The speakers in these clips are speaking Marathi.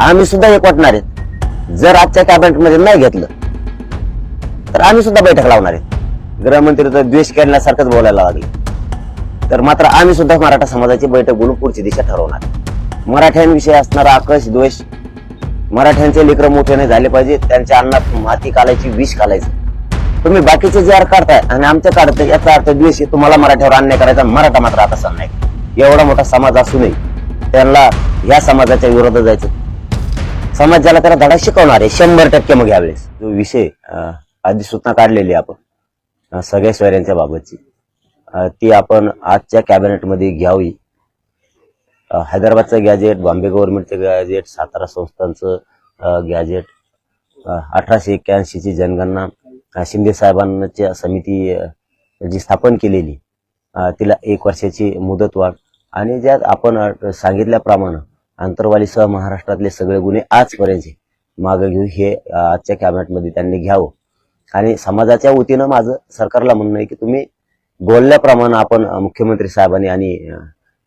आम्ही सुद्धा एकवटणार आहेत. जर आजच्या कॅबिनेटमध्ये नाही घेतलं तर आम्ही सुद्धा बैठक लावणार आहेत. गृहमंत्री तर द्वेष करण्यासारखंच बोलायला लागले. तर मात्र आम्ही सुद्धा मराठा समाजाची बैठक बोलून पुढची दिशा ठरवणार. मराठ्यांविषयी असणारा आकर्ष द्वेष मराठ्यांचे लेकर मोठे नाही झाले पाहिजे त्यांच्या अन्नात माती कालायची विष कालायचं. तुम्ही बाकीचे जे अर्थ काढताय आणि आमच्या काढताय याचा अर्थ द्वेष आहे तुम्हाला मराठ्यावर अन्याय करायचा आणि मराठा मात्र आता सण नाही. एवढा मोठा समाज असूनही त्यांना या समाजाच्या विरोधात जायचं समाजाला ज्याला त्याला धडा शिकवणार आहे. शंभर टक्के मग यावेळेस. जो विषय आधी सूचना काढलेली आपण सगळ्या सोयऱ्यांच्या बाबतची ती आपण आजच्या कॅबिनेटमध्ये घ्यावी. हैदराबादचं गॅजेट बॉम्बे गव्हर्नमेंटचं गॅजेट सातारा संस्थांचं गॅजेट अठराशे एक्क्याऐंशीची जनगणना शिंदे साहेबांच्या समिती जी स्थापन केलेली तिला एक वर्षाची मुदतवाढ. आणि ज्यात आपण सांगितल्याप्रमाणे आंतरवालीसह महाराष्ट्रातले सगळे गुन्हे आजपर्यंतचे मागे घेऊ हे आजच्या कॅबिनेटमध्ये त्यांनी घ्यावं. आणि समाजाच्या वतीनं माझं सरकारला म्हणणं आहे की तुम्ही बोलल्याप्रमाणे आपण मुख्यमंत्री साहेबांनी आणि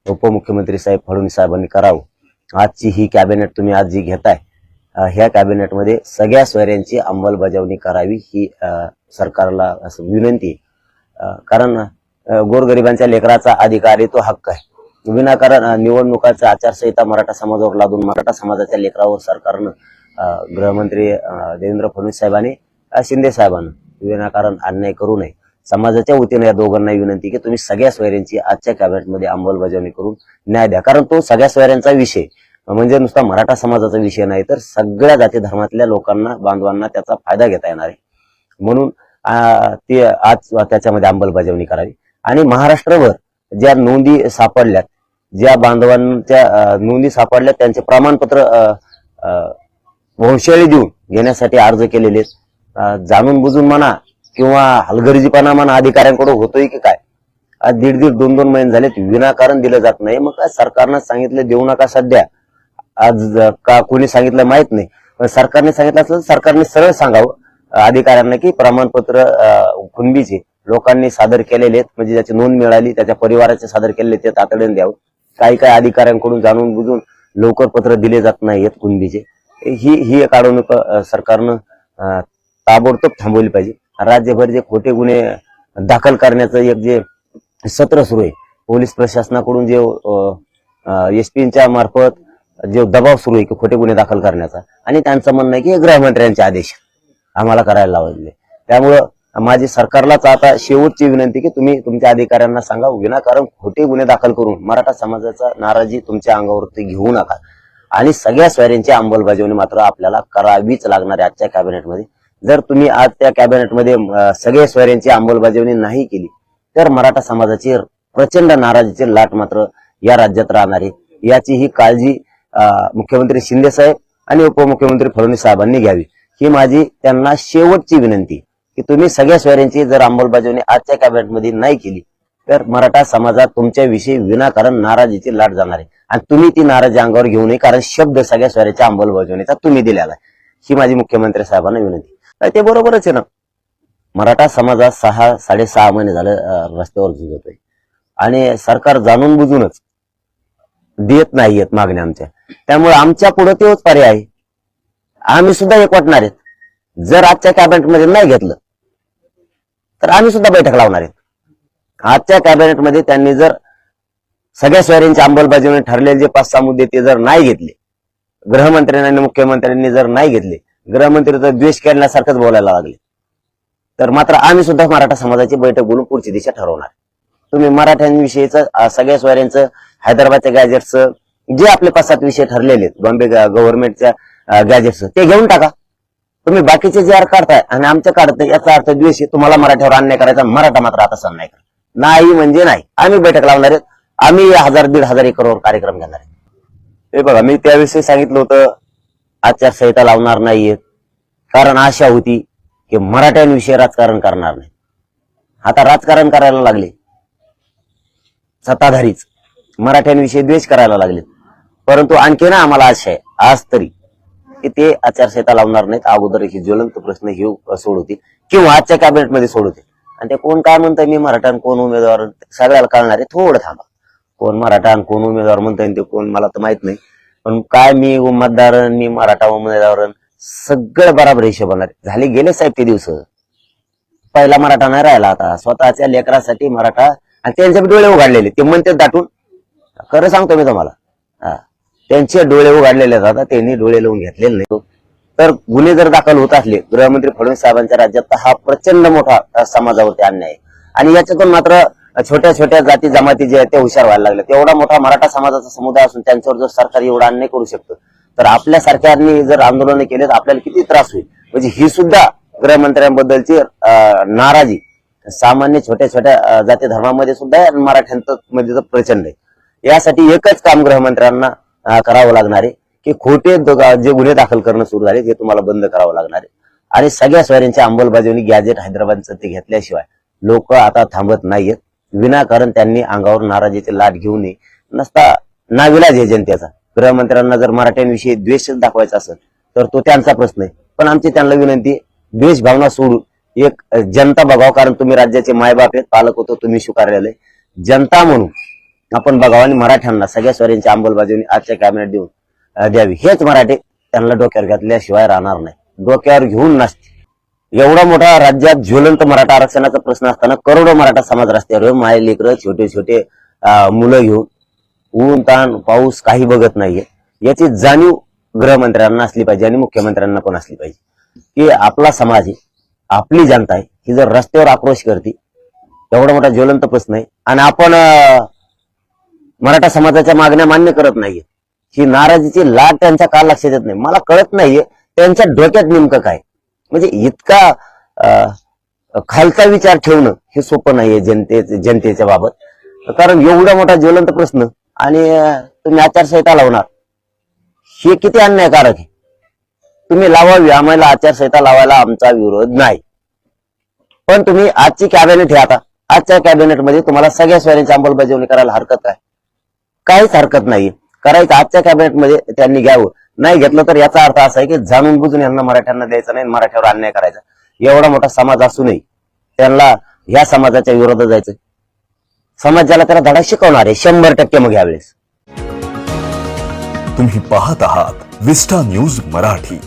उपमुख्यमंत्री साहेब फडणवीस साहेबांनी करावं. आजची ही कॅबिनेट तुम्ही आज जी घेताय ह्या कॅबिनेटमध्ये सगळ्या सोयऱ्यांची अंमलबजावणी करावी ही सरकारला असं विनंती कारण गोरगरिबांच्या लेकराचा अधिकार आहे तो हक्क आहे. विनाकारण निवडणुकाचा आचारसंहिता मराठा समाजावर लादून मराठा समाजाच्या लेकरावर सरकारनं गृहमंत्री अं, देवेंद्र फडणवीस साहेबांनी शिंदे साहेबांना विनाकारण अन्याय करू नये. समाजाच्या वतीने या दोघांनाही विनंती की तुम्ही सगळ्या सोयऱ्यांची आजच्या कॅबिनेटमध्ये अंमलबजावणी करून न्याय द्या. कारण तो सगळ्या सोयऱ्यांचा विषय म्हणजे नुसता मराठा समाजाचा विषय नाही तर सगळ्या जाती धर्मातल्या लोकांना बांधवांना त्याचा फायदा घेता येणार आहे. म्हणून ते आज त्याच्यामध्ये अंमलबजावणी करावी. आणि महाराष्ट्रभर ज्या नोंदी सापडल्यात ज्या बांधवांच्या नोंदी सापडल्यात त्यांचे प्रमाणपत्र अं, अं, देऊन घेण्यासाठी अर्ज केलेले आहेत. जाणून बुजून म्हणा किंवा हलगर्जीपणा म्हणा अधिकाऱ्यांकडून होतोय की काय? आज दीड दीड दोन दोन महिने झालेत विनाकारण दिलं जात नाही. मग काय सरकारनं सांगितलं देऊ नका सध्या. आज का कोणी सांगितलं माहीत नाही. पण सरकारने सांगितलं असलं तर सरकारने सरळ सांगावं अधिकाऱ्यांना की प्रमाणपत्र अं, कुणबीचे लोकांनी सादर केलेले आहेत. म्हणजे ज्याची नोंद मिळाली त्याच्या परिवाराचे सादर केलेले ते तातडीने द्यावं. काही काही अधिकाऱ्यांकडून जाणून बुजून लवकर पत्र दिले जात नाहीयेत कुणबीचे. ही ही एक अडवणूक सरकारनं ताबडतोब थांबवली पाहिजे. राज्यभर जे खोटे गुन्हे दाखल करण्याचं एक जे सत्र सुरू आहे पोलीस प्रशासनाकडून जे एस पीच्या मार्फत जे दबाव सुरू आहे की खोटे गुन्हे दाखल करण्याचा आणि त्यांचं म्हणणं आहे की गृहमंत्र्यांचे आदेश आम्हाला करायला लावले त्यामुळं माझी सरकारलाच आता शेवटची विनंती की तुम्ही तुमच्या अधिकाऱ्यांना सांगा विनाकारण खोटे गुन्हे दाखल करून मराठा समाजाचा नाराजी तुमच्या अंगावरती घेऊ नका. आणि सगळ्या स्वाऱ्यांची अंमलबजावणी मात्र आपल्याला करावीच लागणार आहे आजच्या कॅबिनेटमध्ये. जर तुम्ही आज त्या कॅबिनेटमध्ये सगळ्या स्वाऱ्यांची अंमलबजावणी नाही केली तर मराठा समाजाची प्रचंड नाराजीची लाट मात्र या राज्यात राहणार आहे. याची ही काळजी मुख्यमंत्री शिंदे साहेब आणि उपमुख्यमंत्री फडणवीस साहेबांनी घ्यावी. ही माझी त्यांना शेवटची विनंती. की तुम्ही सगळ्या सोयऱ्यांची जर अंमलबजावणी आजच्या कॅबिनेटमध्ये नाही केली तर मराठा समाजात तुमच्याविषयी विनाकारण नाराजीची लाट जाणार आहे. आणि तुम्ही ती नाराजी अंगावर घेऊ नये कारण शब्द सगळ्या सोयऱ्याच्या अंमलबजावणीचा तुम्ही दिलेला आहे. ही माझी मुख्यमंत्री साहेबांना विनंती. तर ते बरोबरच आहे ना. मराठा समाजात सहा साडेसहा महिने झाले रस्त्यावर झुजतोय. आणि सरकार जाणून बुजूनच देत नाहीयेत मागण्या आमच्या. त्यामुळे आमच्या पुढे तेच पर्याय आहे. आम्ही सुद्धा एकवटणार आहेत. जर आजच्या कॅबिनेटमध्ये नाही घेतलं तर आम्ही सुद्धा बैठक लावणार आहेत. आजच्या कॅबिनेटमध्ये त्यांनी जर सगळ्या सोयऱ्यांची अंमलबजावणी ठरलेले जे पाच सहा मुद्दे ते जर नाही घेतले गृहमंत्र्यांनी आणि मुख्यमंत्र्यांनी जर नाही घेतले गृहमंत्री तर द्वेष करण्यासारखंच बोलायला लागले. तर मात्र आम्ही सुद्धा मराठा समाजाची बैठक बोलून पुढची दिशा ठरवणार. तुम्ही मराठ्यांविषयीचं सगळ्या सोयऱ्यांचं हैदराबादच्या गॅजेटचं जे आपले पाच सात विषय ठरलेले आहेत बॉम्बे गव्हर्नमेंटच्या गॅजेटचं ते घेऊन टाका. तुम्ही बाकीचे जे अर्थ काढताय आणि आमच्या काढताय याचा अर्थ द्वेष आहे. तुम्हाला मराठ्यावर अन्याय करायचा मराठा मात्र आता सण नाही करत. नाही म्हणजे नाही. आम्ही बैठक लावणार आहेत. आम्ही हजार दीड हजार एकरवर कार्यक्रम घेणार आहे हे बघा मी त्याविषयी सांगितलं होतं आचारसंहिता लावणार नाहीयेत. कारण आशा होती की मराठ्यांविषयी राजकारण करणार नाही. आता राजकारण करायला लागले. सत्ताधारीच. मराठ्यांविषयी द्वेष करायला लागले परंतु आणखी ना आम्हाला आशा आहे. आज तरी की ते आचारसंहिता लावणार नाहीत. अगोदर ही ज्वलंत प्रश्न हे सोडवतील किंवा आजच्या कॅबिनेटमध्ये सोडवतील आणि ते कोण काय म्हणतंय? मी मराठा कोण उमेदवार? सगळ्याला कळणार आहे. थोडं थांबा. कोण मराठा आणि कोण उमेदवार म्हणताय ते कोण मला तर माहीत नाही. पण काय मी मतदार मी मराठा उमेदवार सगळं बराबर हिशोब होणार झाले गेले साहेब ते दिवस. पहिला मराठा नाही राहिला आता. स्वतःच्या लेकरासाठी मराठा आणि त्यांचे डोळे उघडलेले ते म्हणतात दाटून. खरं सांगतो मी तुम्हाला. हा. त्यांचे डोळे उघडलेले जातात त्यांनी डोळे लावून घेतलेले नाही. तर गुन्हे जर दाखल होत असले गृहमंत्री फडणवीस साहेबांच्या राज्यात हा प्रचंड मोठा समाजावरती अन्याय आहे. आणि याच्यातून मात्र छोट्या छोट्या जाती जमाती जे आहेत ते हुशार व्हायला लागले एवढा मोठा मराठा समाजाचा समुदाय असून त्यांच्यावर जर सरकार एवढा अन्याय करू शकतो तर आपल्या सरकारने जर आंदोलन केले तर आपल्याला किती त्रास होईल? म्हणजे ही सुद्धा गृहमंत्र्यांबद्दलची नाराजी. सामान्य छोट्या छोट्या जाती धर्मामध्ये सुद्धा आणि मराठ्यांमध्ये म्हणजे तर प्रचंड आहे. यासाठी एकच काम गृहमंत्र्यांना करावं लागणार. आहे की खोटे जे गुन्हे दाखल करणं सुरू झाले ते तुम्हाला बंद करावं लागणार. आहे आणि सगळ्या स्वाऱ्यांची अंमलबजावणी गॅजेट हैदराबादचं ते घेतल्याशिवाय लोक आता थांबत नाहीयेत. विनाकारण त्यांनी अंगावर नाराजीचे लाट घेऊ नये. नसता नाविलाज आहे जनतेचा. गृहमंत्र्यांना जर मराठ्यांविषयी द्वेषच दाखवायचा असेल तर तो त्यांचा प्रश्न आहे. पण आमची त्यांना विनंती द्वेष भावना सोडून एक जनता बघाव कारण तुम्ही राज्याचे मायबाप आहेत पालक होतो तुम्ही स्वीकारलेले जनता म्हणून आपण बघावं आणि मराठ्यांना सगळ्या स्वाऱ्यांची अंमलबजावणी आजच्या कॅबिनेट देऊन द्यावी. हेच मराठे त्यांना डोक्यावर घातल्याशिवाय राहणार नाही. डोक्यावर घेऊन नसते. एवढा मोठा राज्यात ज्वलंत मराठा आरक्षणाचा प्रश्न असताना करोडो मराठा समाज रस्त्यावर माय लेकर छोटे छोटे मुलं घेऊन ऊन ताण पाऊस काही बघत नाहीये. याची जाणीव गृहमंत्र्यांना असली पाहिजे आणि मुख्यमंत्र्यांना पण असली पाहिजे. की आपला समाज आहे आपली जनता आहे ही जर रस्त्यावर आक्रोश करते एवढा मोठा ज्वलंत प्रश्न आहे. आणि आपण मराठा समाजाच्या मागण्या मान्य करत नाहीये. ही नाराजीची लाट त्यांच्या का लक्षात येत नाही. मला कळत नाहीये त्यांच्या डोक्यात नेमकं काय. म्हणजे इतका खालचा विचार ठेवणं हे सोपं नाहीये जनते जनतेच्या बाबत. कारण एवढा मोठा ज्वलंत प्रश्न आणि तुम्ही आचारसंहिता लावणार. हे किती अन्यायकारक आहे. तुम्ही लावावी आम्हाला आचारसंहिता लावायला आमचा विरोध नाही. पण तुम्ही आजची कॅबिनेट हे आता. आजच्या कॅबिनेटमध्ये तुम्हाला सगळ्या स्वयंची अंमलबजावणी करायला हरकत काय काहीच हरकत नाही करायचं आजच्या कॅबिनेटमध्ये त्यांनी घ्यावं. नाही घेतलं तर याचा अर्थ असा आहे की जाणून बुजून यांना मराठ्यांना द्यायचं नाही मराठ्यावर अन्याय करायचा. एवढा मोठा समाज असूनही त्यांना ह्या समाजाच्या विरोधात जायचं समाजाला त्याला धडा शिकवणार आहे. शंभर टक्के मग यावेळेस. तुम्ही पाहत आहात विस्टा न्यूज मराठी.